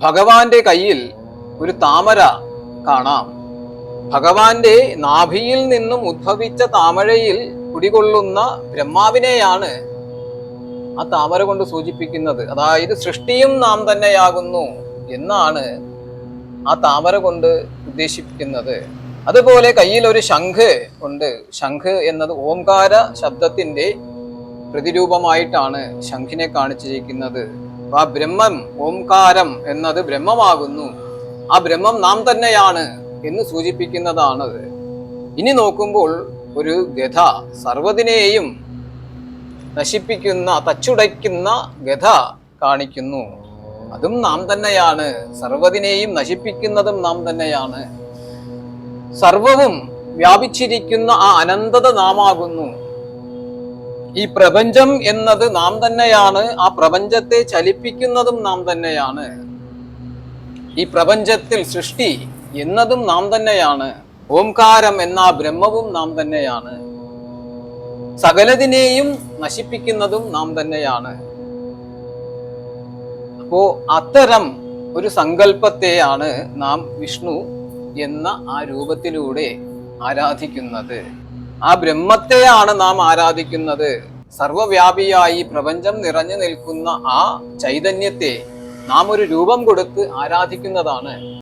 ഭഗവാന്റെ കയ്യിൽ ഒരു താമര കാണാം. ഭഗവാന്റെ നാഭിയിൽ നിന്നും ഉദ്ഭവിച്ച താമരയിൽ കുടികൊള്ളുന്ന ബ്രഹ്മാവിനെയാണ് ആ താമര കൊണ്ട് സൂചിപ്പിക്കുന്നത്. അതായത് സൃഷ്ടിയും നാം തന്നെയാകുന്നു എന്നാണ് ആ താമര കൊണ്ട് ഉദ്ദേശിപ്പിക്കുന്നത്. അതുപോലെ കയ്യിൽ ഒരു ശംഖ് ഉണ്ട്. ശംഖ് എന്നത് ഓംകാര ശബ്ദത്തിന്റെ പ്രതിരൂപമായിട്ടാണ് ശംഖിനെ കാണിച്ചിരിക്കുന്നത്. ആ ബ്രഹ്മം ഓംകാരം എന്നത് ബ്രഹ്മമാകുന്നു. ആ ബ്രഹ്മം നാം തന്നെയാണ് എന്ന് സൂചിപ്പിക്കുന്നതാണത്. ഇനി നോക്കുമ്പോൾ ഒരു ഗഥ സർവതിനെയും നശിപ്പിക്കുന്ന തച്ചുടയ്ക്കുന്ന ഗഥ കാണിക്കുന്നു. അതും നാം തന്നെയാണ്. സർവതിനെയും നശിപ്പിക്കുന്നതും നാം തന്നെയാണ്. സർവവും വ്യാപിച്ചിരിക്കുന്ന ആ അനന്തത നാമാകുന്നു. ഈ പ്രപഞ്ചം എന്നത് നാം തന്നെയാണ്. ആ പ്രപഞ്ചത്തെ ചലിപ്പിക്കുന്നതും നാം തന്നെയാണ്. ഈ പ്രപഞ്ചത്തിൽ സൃഷ്ടി എന്നതും നാം തന്നെയാണ്. ഓംകാരം എന്ന ബ്രഹ്മവും നാം തന്നെയാണ്. സകലതിനെയും നശിപ്പിക്കുന്നതും നാം തന്നെയാണ്. അപ്പോ അത്തരം ഒരു സങ്കല്പത്തെയാണ് നാം വിഷ്ണു എന്ന ആ രൂപത്തിലൂടെ ആരാധിക്കുന്നത്. ആ ബ്രഹ്മത്തെയാണ് നാം ആരാധിക്കുന്നത്. സർവവ്യാപിയായി പ്രപഞ്ചം നിറഞ്ഞു നിൽക്കുന്ന ആ ചൈതന്യത്തെ നാം ഒരു രൂപം കൊടുത്ത് ആരാധിക്കുന്നതാണ്.